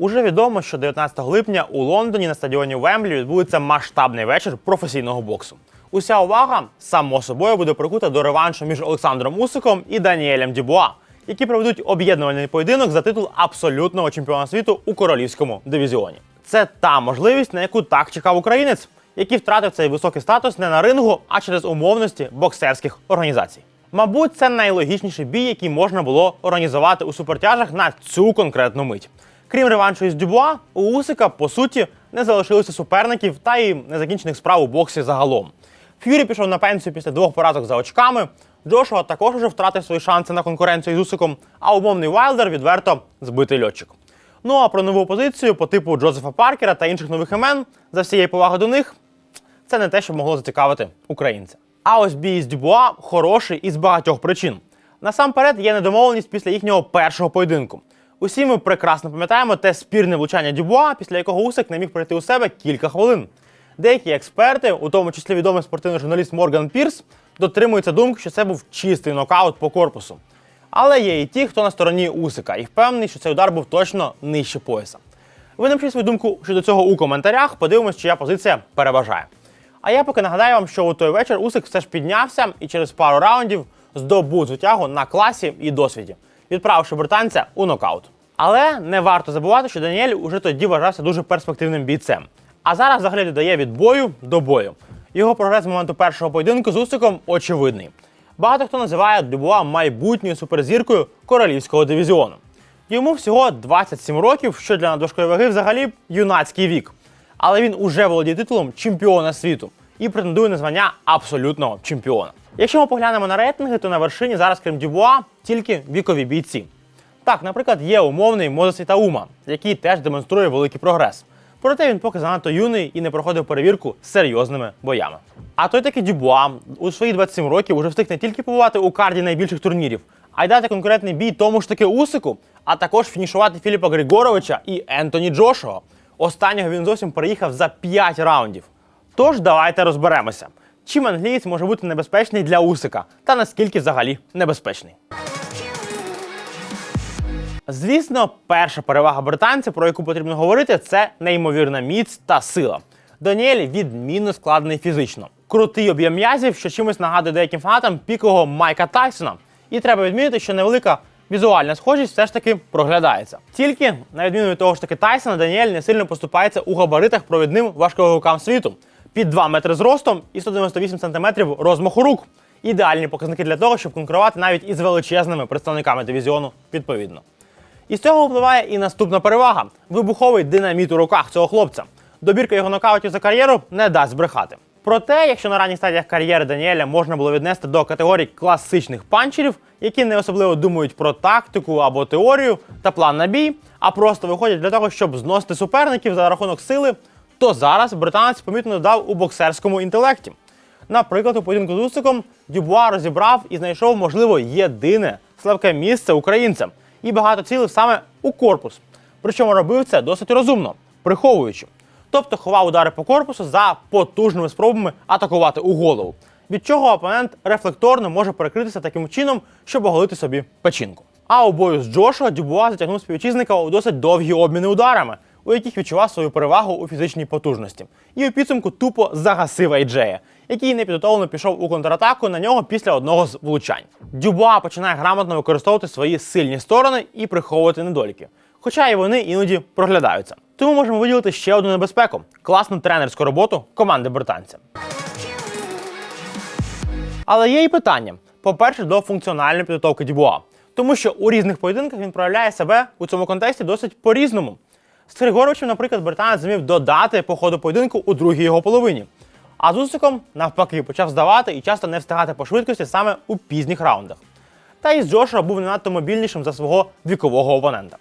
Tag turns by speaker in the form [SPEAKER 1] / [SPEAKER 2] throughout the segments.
[SPEAKER 1] Уже відомо, що 19 липня у Лондоні на стадіоні Вемблі відбудеться масштабний вечір професійного боксу. Уся увага само собою буде прикута до реваншу між Олександром Усиком і Даніелем Дюбуа, які проведуть об'єднувальний поєдинок за титул абсолютного чемпіона світу у королівському дивізіоні. Це та можливість, на яку так чекав українець, який втратив цей високий статус не на рингу, а через умовності боксерських організацій. Мабуть, це найлогічніший бій, який можна було організувати у супертяжах на цю конкретну мить. Крім реваншу із Дюбуа, у Усика, по суті, не залишилося суперників та й незакінчених справ у боксі загалом. Ф'юрі пішов на пенсію після двох поразок за очками. Джошуа також уже втратив свої шанси на конкуренцію з Усиком, а умовний Вайлдер відверто збитий льотчик. Ну а про нову позицію по типу Джозефа Паркера та інших нових імен за всієї поваги до них це не те, що могло зацікавити українця. А ось бій з Дюбуа хороший із багатьох причин. Насамперед є недомовленість після їхнього першого поєдинку. Усі ми прекрасно пам'ятаємо те спірне влучання Дюбуа, після якого Усик не міг прийти у себе кілька хвилин. Деякі експерти, у тому числі відомий спортивний журналіст Морган Пірс, дотримуються думки, що це був чистий нокаут по корпусу. Але є і ті, хто на стороні Усика, і впевнений, що цей удар був точно нижче пояса. Ви напишіть свою думку щодо цього у коментарях, подивимось, чия позиція переважає. А я поки нагадаю вам, що у той вечір Усик все ж піднявся і через пару раундів здобув звитягу на класі і досвіді, відправивши британця у нокаут. Але не варто забувати, що Даніель уже тоді вважався дуже перспективним бійцем. А зараз взагалі додає від бою до бою. Його прогрес з моменту першого поєдинку з Усиком очевидний. Багато хто називає Дюбуа майбутньою суперзіркою королівського дивізіону. Йому всього 27 років, що для надважкої ваги взагалі юнацький вік. Але він уже володіє титулом чемпіона світу і претендує на звання абсолютного чемпіона. Якщо ми поглянемо на рейтинги, то на вершині зараз, крім Дюбуа, тільки вікові бійці. Так, наприклад, є умовний Мозес Ітаума, який теж демонструє великий прогрес. Проте він поки занадто юний і не проходив перевірку з серйозними боями. А той таки Дюбуа у свої 27 років уже встиг не тільки побувати у карді найбільших турнірів, а й дати конкурентний бій тому ж таки Усику, а також фінішувати Філіпа Григоровича і Ентоні Джошуа. Останнього він зовсім переїхав за 5 раундів. Тож давайте розберемося, чим англієць може бути небезпечний для Усика та наскільки взагалі небезпечний. Звісно, перша перевага британця, про яку потрібно говорити, це неймовірна міць та сила. Даніель відмінно складений фізично. Крутий об'єм м'язів, що чимось нагадує деяким фанатам пікового Майка Тайсона. І треба відмітити, що невелика візуальна схожість все ж таки проглядається. Тільки, на відміну від того ж таки Тайсона, Даніель не сильно поступається у габаритах провідним важковикам світу під 2 метри зростом і 198 сантиметрів розмаху рук. Ідеальні показники для того, щоб конкурувати навіть із величезними представниками дивізіону відповідно. І з цього впливає і наступна перевага вибуховий динаміт у руках цього хлопця. Добірка його нокаутів за кар'єру не дасть збрехати. Проте, якщо на ранніх стадіях кар'єри Даніеля можна було віднести до категорій класичних панчерів, які не особливо думають про тактику або теорію та план на бій, а просто виходять для того, щоб зносити суперників за рахунок сили, то зараз британець помітно додав у боксерському інтелекті. Наприклад, у поєдинку з Усиком Дюбуа розібрав і знайшов, можливо, єдине слабке місце українцям і багато цілив саме у корпус. Причому робив це досить розумно, приховуючи. Тобто ховав удари по корпусу за потужними спробами атакувати у голову, від чого опонент рефлекторно може перекритися таким чином, щоб оголити собі печінку. А у бою з Джошуа Дюбуа затягнув співвітчизника у досить довгі обміни ударами, у яких відчував свою перевагу у фізичній потужності. І у підсумку тупо загасив Айджея, який непідготовлено пішов у контратаку на нього після одного з влучань. Дюбуа починає грамотно використовувати свої сильні сторони і приховувати недоліки. Хоча і вони іноді проглядаються. Тому можемо виділити ще одну небезпеку класну тренерську роботу команди британця. Але є і питання: по-перше, до функціональної підготовки Дюбуа. Тому що у різних поєдинках він проявляє себе у цьому контексті досить по-різному. З Григоровичем, наприклад, британець зумів додати по ходу поєдинку у другій його половині. А з Усиком, навпаки, почав здавати і часто не встигати по швидкості саме у пізніх раундах. Та і Джошуа був не надто мобільнішим за свого вікового опонента.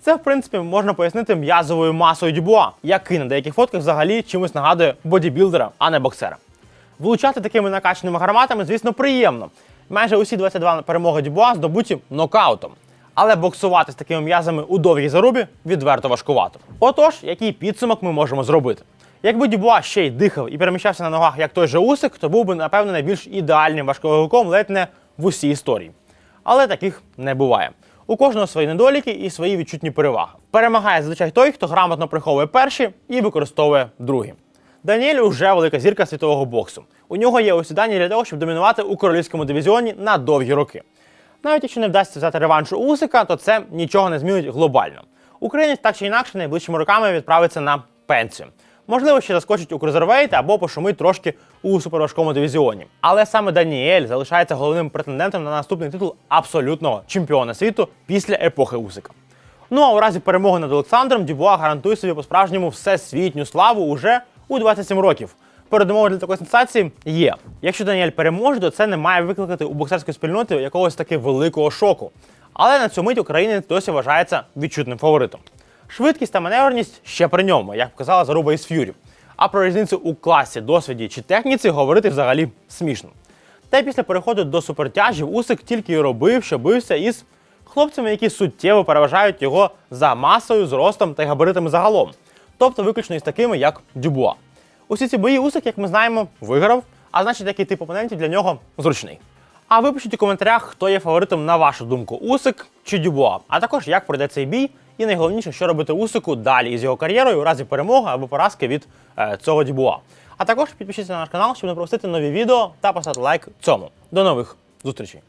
[SPEAKER 1] Це, в принципі, можна пояснити м'язовою масою Дюбуа, який на деяких фотках взагалі чимось нагадує бодібілдера, а не боксера. Влучати такими накачаними гарматами, звісно, приємно. Майже усі 22 перемоги Дюбуа здобуті нокаутом. Але боксувати з такими м'язами у довгій зарубі відверто важкувато. Отож, який підсумок ми можемо зробити? Якби Дюбуа ще й дихав і переміщався на ногах, як той же Усик, то був би, напевно, найбільш ідеальним важковиком ледь не в усій історії. Але таких не буває. У кожного свої недоліки і свої відчутні переваги. Перемагає зазвичай той, хто грамотно приховує перші і використовує другі. Даніель уже велика зірка світового боксу. У нього є усі дані для того, щоб домінувати у королівському дивізіоні на довгі роки. Навіть якщо не вдасться взяти реванш у Усика, то це нічого не змінить глобально. Українець так чи інакше найближчими роками відправиться на пенсію. Можливо, ще заскочить у крузервейт або пошумить трошки у суперважкому дивізіоні. Але саме Даніель залишається головним претендентом на наступний титул абсолютного чемпіона світу після епохи Усика. Ну а у разі перемоги над Олександром Дюбуа гарантує собі по-справжньому всесвітню славу уже у 27 років. Передумови для такої сенсації є. Якщо Даніель переможе, то це не має викликати у боксерської спільноти якогось таки великого шоку. Але на цю мить українець досі вважається відчутним фаворитом. Швидкість та маневреність ще при ньому, як показала заруба із Ф'юрі. А про різницю у класі, досвіді чи техніці говорити взагалі смішно. Та після переходу до супертяжів Усик тільки й робив, що бився із хлопцями, які суттєво переважають його за масою, зростом та габаритами загалом. Тобто виключно із такими, як Дюбуа. Усі ці бої Усик, як ми знаємо, виграв, а значить, такий тип опонентів для нього зручний. А ви пишіть у коментарях, хто є фаворитом на вашу думку, Усик чи Дюбуа, а також як пройде цей бій, і найголовніше, що робити Усику далі із його кар'єрою у разі перемоги або поразки від е, цього Дюбуа. А також підпишіться на наш канал, щоб не пропустити нові відео та поставити лайк цьому. До нових зустрічей!